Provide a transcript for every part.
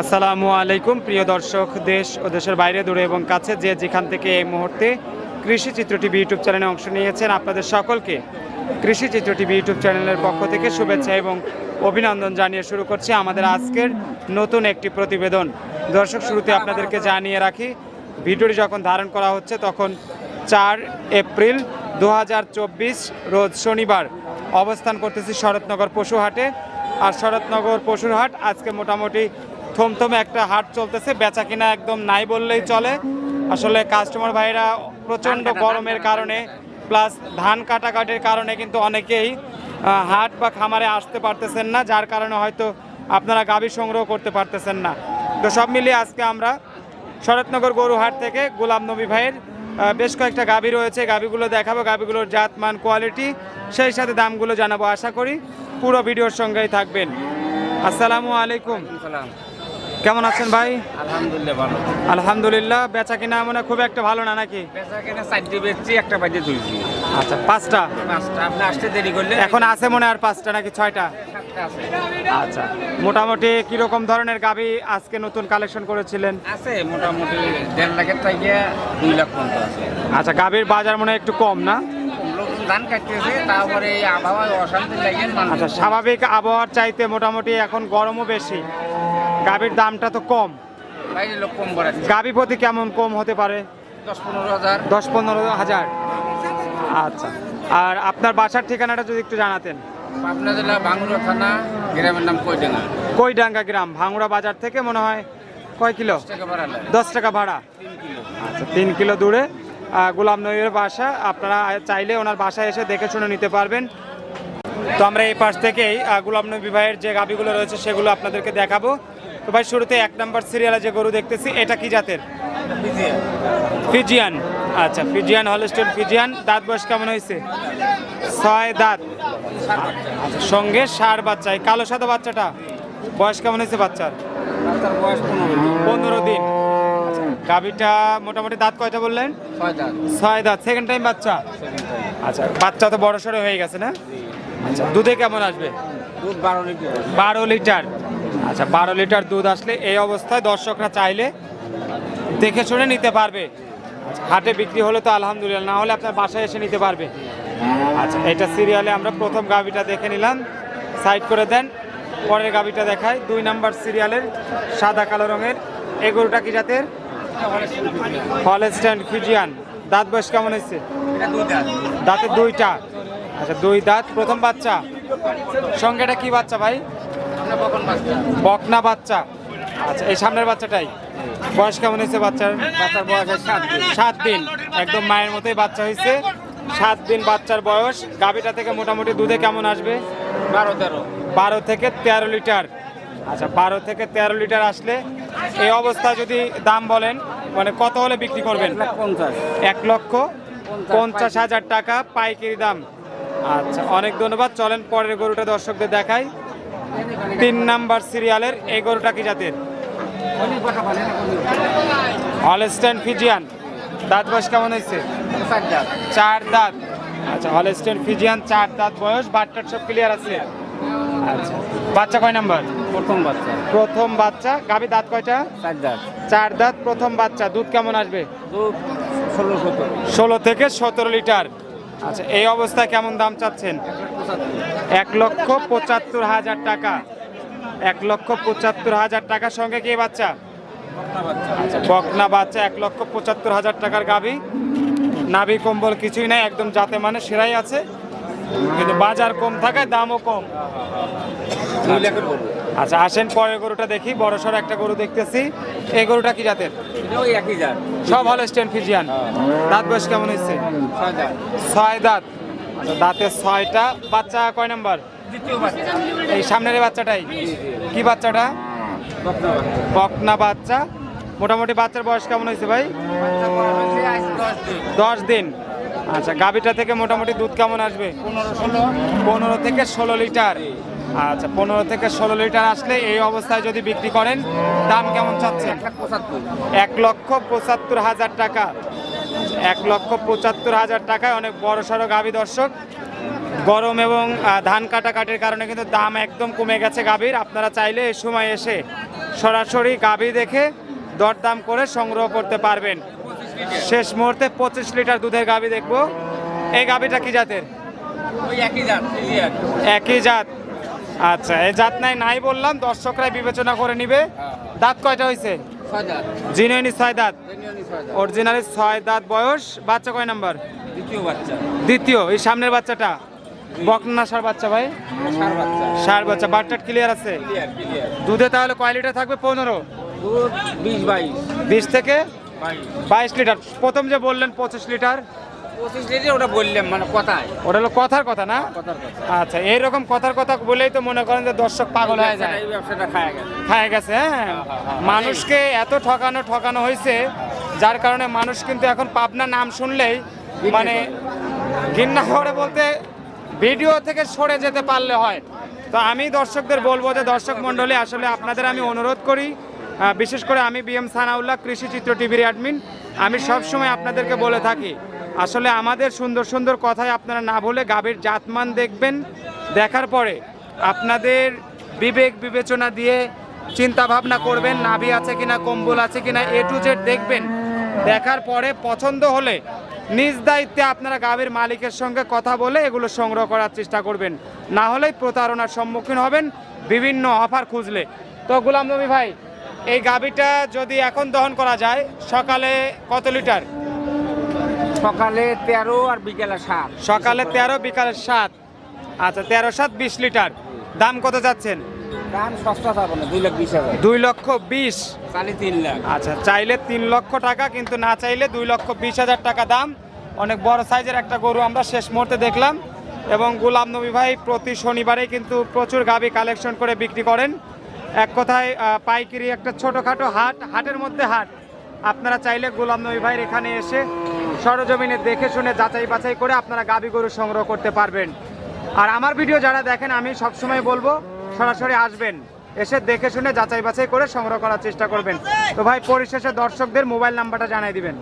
আসসালামু আলাইকুম, প্রিয় দর্শক, দেশ ও দেশের বাইরে, দূরে এবং কাছে যে যেখান থেকে এই মুহূর্তে কৃষি চিত্র টিভি ইউটিউব চ্যানেলে অংশ নিয়েছেন, আপনাদের সকলকে কৃষি চিত্র টিভি ইউটিউব চ্যানেলের পক্ষ থেকে শুভেচ্ছা এবং অভিনন্দন জানিয়ে শুরু করছি আমাদের আজকের নতুন একটি প্রতিবেদন। দর্শক, শুরুতে আপনাদেরকে জানিয়ে রাখি, ভিডিওটি যখন ধারণ করা হচ্ছে তখন চার এপ্রিল দু হাজার চব্বিশ, রোজ শনিবার অবস্থান করতেছি শরৎনগর পশুহাটে। আর শরৎনগর পশুরহাট আজকে মোটামুটি থমথমে একটা হাট চলতেছে বেচা কিনা একদম নাই বললেই চলে। আসলে কাস্টমার ভাইরা প্রচণ্ড গরমের কারণে প্লাস ধান কাটাকাটির কারণে কিন্তু অনেকেই হাট বা খামারে আসতে পারতেছেন না যার কারণে হয়তো আপনারা গাভী সংগ্রহ করতে পারতেছেন না। তো সব মিলিয়ে আজকে আমরা শরৎনগর গরুহাট থেকে গোলাম নবী ভাইয়ের বেশ কয়েকটা গাভী রয়েছে গাভীগুলো দেখাবো গাভীগুলোর জাত মান কোয়ালিটি সেই সাথে দামগুলো জানাব। আশা করি পুরো ভিডিওর সঙ্গেই থাকবেন। আসসালামু আলাইকুম। কেমন আছেন ভাই? আলহামদুলিল্লাহ ভালো। আলহামদুলিল্লাহ বেচা কিনা মানে খুব একটা ভালো না নাকি? বেচা কেনা চারটে বেচছি একটা বাজে তুলছি আচ্ছা পাঁচটা? পাঁচটা আপনি আসতে দেরি করলে? এখন আছে মনে আর পাঁচটা নাকি ছয়টা? আচ্ছা মোটামুটি কীরকম ধরনের গাভী আজকে নতুন কালেকশন করেছিলেন? আছে মোটামুটি দেড় লাখের থেকে দুই লাখ পর্যন্ত আছে। আচ্ছা গাভীর বাজার মনে একটু কম না? ধান কাটতেছে তারপরে এই আবহাওয়ায় অশান্তি লাগে আচ্ছা স্বাভাবিক আবহাওয়ার চাইতে মোটামুটি এখন গরমও বেশি। গাভীর দামটা তো কম। বাইরে লোক কম বাড়াচ্ছে গাভী প্রতি কেমন কম হতে পারে? দশ পনেরো হাজার। দশ পনেরো হাজার। আচ্ছা আর আপনার বাসার ঠিকানাটা যদি একটু জানাতেন। পাবনা জেলা বাঙ্গুরা থানা গ্রামের নাম কইডেঙ্গা কইডাঙ্গা গ্রাম ভাঙড়া বাজার থেকে মনে হয় কয় কিলো? দশ টাকা ভাড়া। আচ্ছা তিন কিলো দূরে। গোলাম নবীর বাসা। আপনারা চাইলে ওনার বাসায় এসে দেখে শুনে নিতে পারবেন। তো আমরা এই পাশ থেকেই গোলাম নবী ভাইয়ের যে গাবিগুলো রয়েছে সেগুলো আপনাদেরকে দেখাবো। তো ভাই, শুরুতে এক নম্বর সিরিয়ালে যে গরু দেখতেছি, এটা কি জাতের? ফিজিয়ান। আচ্ছা ফিজিয়ান হলস্টেন ফিজিয়ান। দাঁত বয়স কেমন হয়েছে? ছয় দাঁত। সঙ্গে সার বাচ্চা। কালো সাদা বাচ্চাটা, বয়স কেমন হয়েছে বাচ্চার? পনেরো দিন। গাভীটা মোটামুটি দাঁত কয়টা বললেন? ছয় দাঁত। সেকেন্ড টাইম বাচ্চা? আচ্ছা বাচ্চা তো বড় সড়ো হয়ে গেছে না? আচ্ছা দুধে কেমন আসবে? দুধ বারো লিটার। বারো লিটার। আচ্ছা বারো লিটার দুধ আসলে এই অবস্থায় দর্শকরা চাইলে দেখে শুনে নিতে পারবে। আচ্ছা, হাটে বিক্রি হলে তো আলহামদুলিল্লাহ না হলে আপনার বাসায় এসে নিতে পারবে। আচ্ছা এটা সিরিয়ালে আমরা প্রথম গাভিটা দেখে নিলাম। সাইড করে দেন। পরের গাভিটা দেখায় দুই নাম্বার সিরিয়ালের সাদা কালো রঙের এই গরুটা কি জাতের? Holstein Friesian. দাঁত বয়স কেমন হয়েছে? দাঁতের দুইটা। আচ্ছা দুই দাঁত। প্রথম বাচ্চা? সঙ্গে এটা কি বাচ্চা ভাই? বকনা বাচ্চা। আচ্ছা এই সামনের বাচ্চাটাই? বয়স কেমন হয়েছে বাচ্চার? বাচ্চার বয়স সাত দিন। সাত দিন। একদম মায়ের মতোই বাচ্চা হয়েছে। সাত দিন বাচ্চার বয়স। গাভিটা থেকে মোটামুটি দুধে কেমন আসবে? বারো, তেরো। বারো থেকে তেরো লিটার। আচ্ছা বারো থেকে তেরো লিটার আসলে এই অবস্থায় যদি দাম বলেন মানে কত হলে বিক্রি করবেন? এক লক্ষ পঞ্চাশ। হাজার টাকা পাইকারি দাম। আচ্ছা অনেক ধন্যবাদ। চলেন পরের গরুটা দর্শকদের দেখাই। তিন নাম্বার সিরিয়ালের এই গরুটা কি জাতের? Holstein Friesian. দাঁত বয়স কেমন হয়েছে? চার দাঁত। আচ্ছা হলস্টেন ফিজিয়ান চার দাঁত বয়স বাটটার সব ক্লিয়ার আছে? আচ্ছা। বাচ্চা কয় নাম্বার? প্রথম বাচ্চা। প্রথম বাচ্চা। গাভী দাঁত কয়টা? চার দাঁত। চার দাঁত প্রথম বাচ্চা। দুধ কেমন আসবে? দুধ ষোলো সতেরো। ষোলো থেকে সতেরো লিটার। আচ্ছা এই অবস্থায় কেমন দাম চাচ্ছেন? এক লক্ষ পঁচাত্তর হাজার টাকা। এক লক্ষ পঁচাত্তর হাজার টাকার সঙ্গে কি বাচ্চা? আচ্ছা বকনা বাচ্চা এক লক্ষ পঁচাত্তর হাজার টাকার গাবি নাভি কম্বল কিছুই নাই একদম যাতে মানে সেরাই আছে। কিন্তু বাজার কম থাকায় দামও কম। আচ্ছা আসেন পরের গরুটা দেখি বড় সড়ো একটা গরু দেখতেছি। এই গরুটা কি জাতের? সব হল স্টেন ফিজিয়ান। দাঁত বয়স কেমন হয়েছে? ছয় দাঁত। আচ্ছা দাঁতে ছয়টা। বাচ্চা কয় নাম্বার? এই সামনের বাচ্চাটাই? কি বাচ্চাটা? বকনা বাচ্চা। মোটামুটি বাচ্চার বয়স কেমন হয়েছে ভাই? দশ দিন। আচ্ছা গাভিটা থেকে মোটামুটি দুধ কেমন আসবে? পনেরো থেকে ষোলো লিটার। আচ্ছা পনেরো থেকে ষোলো লিটার আসলে এই অবস্থায় যদি বিক্রি করেন, দাম কেমন চাচ্ছেন? এক লক্ষ পঁচাত্তর হাজার টাকা। এক লক্ষ পঁচাত্তর হাজার টাকায় অনেক বড় সড়ো গাভী দর্শক। গরম এবং ধান কাটাকাটির কারণে কিন্তু দাম একদম কমে গেছে গাভীর। আপনারা চাইলে এই সময় এসে সরাসরি গাবি দেখে দরদাম করে সংগ্রহ করতে পারবেন। শেষ মুহূর্তে পঁচিশ লিটার দুধের গাবি দেখব। এই গাবিটা কি জাতের? একই জাত আচ্ছা এই জাত নাই নাই বললাম দর্শকরাই বিবেচনা করে নিবে। দাঁত কয়টা হয়েছে জিনুইনি ছয় দাঁত? অরিজিনালি ছয় দাঁত। বয়স। বাচ্চা কয় নাম্বার? দ্বিতীয় বাচ্চা। দ্বিতীয় এই সামনের বাচ্চাটা? বকনা সার বাচ্চা ভাই? সার বাচ্চা। বাচ্চা ক্লিয়ার আছে? দুধে তাহলে কয় লিটার থাকবে? পনেরো। বিশ বাইশ। বিশ থেকে বাইশ লিটার। প্রথম যে বললেন পঁচিশ লিটার। পঁচিশ লিটার ওটা বললাম মানে কথায়। ওটা হলো কথার কথা না? কথার কথা। আচ্ছা এইরকম কথার কথা বলেই তো মনে করেন যে দর্শক পাগল হয়ে যায়। এই ব্যবসাটা খায় গেছে। খায় গেছে হ্যাঁ? মানুষকে এত ঠকানো ঠকানো হয়েছে যার কারণে মানুষ কিন্তু এখন পাবনা নাম শুনলেই মানে ঘৃণা করে বলতে ভিডিও থেকে সরে যেতে পারলে হয়। তো আমি দর্শকদের বলব যে দর্শক মণ্ডলী আসলে আপনাদের আমি অনুরোধ করি বিশেষ করে আমি বিএম সানাউল্লাহ, কৃষি চিত্র টিভির অ্যাডমিন। আমি সব সময় আপনাদেরকে বলে থাকি, আসলে আমাদের সুন্দর সুন্দর কথায় আপনারা না বলে গাভীর জাতমান দেখবেন, দেখার পরে আপনাদের বিবেক বিবেচনা দিয়ে চিন্তা ভাবনা করবেন, নাভি আছে কিনা, কম্বল আছে কিনা এ টু জেড দেখবেন। দেখার পরে পছন্দ হলে নিজ দায়িত্বে আপনারা গাভীর মালিকের সঙ্গে কথা বলে এগুলো সংগ্রহ করার চেষ্টা করবেন। না হলেই প্রতারণার সম্মুখীন হবেন, বিভিন্ন অফার খুঁজলে। তো, গুলাম নবী ভাই এই গাভীটা যদি এখন দহন করা যায় সকালে কত লিটার? সকালে তেরো আর বিকেলে সাত। সকালে তেরো বিকালে সাত। আচ্ছা তেরো সাত বিশ লিটার। দাম কত যাচ্ছেন? দাম সস্তা থাকবে না দুই লাখ বিশ হাজার। দুই লক্ষ বিশ। চালি তিন লাখ। আচ্ছা চাইলে তিন লক্ষ টাকা কিন্তু না চাইলে দুই লক্ষ বিশ হাজার টাকা দাম। অনেক বড় সাইজের একটা গরু আমরা শেষ মুহূর্তে দেখলাম। এবং গুলাম নবী ভাই প্রতি শনিবারেই কিন্তু প্রচুর গাভী কালেকশন করে বিক্রি করেন। এক কথায় পাইকারি একটা ছোটোখাটো হাট, হাটের মধ্যে হাট। আপনারা চাইলে গোলাম নবী ভাইয়ের এখানে এসে সরজমিনে দেখে শুনে যাচাই বাছাই করে আপনারা গাবি গরু সংগ্রহ করতে পারবেন। আর আমার ভিডিও যারা দেখেন, আমি সবসময় বলব, সরাসরি আসবেন। এসে দেখে শুনে যাচাই বাছাই করে সংগ্রহ করার চেষ্টা করবেন। তো ভাই, পরিশেষে দর্শকদের মোবাইল নাম্বারটা জানাই দিবেন।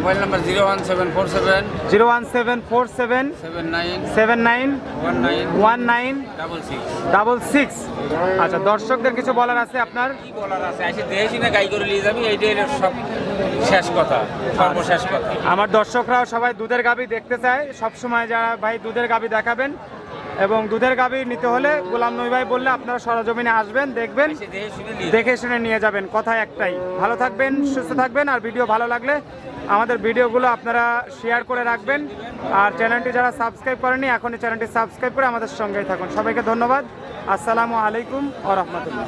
Mobile number zero one seven four seven zero one seven four seven seven nine seven nine one nine one nine double six double six. আচ্ছা দর্শকদের কিছু বলার আছে আপনার? কি বলার আছে? এসে দেখেছি না গাই করে নিয়ে যাবি এইটাই সব শেষ কথা সর্বশেষ কথা। আমার দর্শকরাও সবাই দুধের গাবি দেখতে চায়। সবসময় যারা ভাই দুধের গাবি দেখাবেন এবং দুধের গাভী নিতে হলে গোলাম নবী ভাই বললে আপনারা সরজমিনে আসবেন দেখবেন দেখে শুনে নিয়ে যাবেন। কথা একটাই। ভালো থাকবেন সুস্থ থাকবেন আর ভিডিও ভালো লাগলে আমাদের ভিডিওগুলো আপনারা শেয়ার করে রাখবেন। আর চ্যানেলটি যারা সাবস্ক্রাইব করেনি এখনই চ্যানেলটি সাবস্ক্রাইব করে আমাদের সঙ্গেই থাকুন। সবাইকে ধন্যবাদ। আসসালামু আলাইকুম ও রহমতুল্লাহ।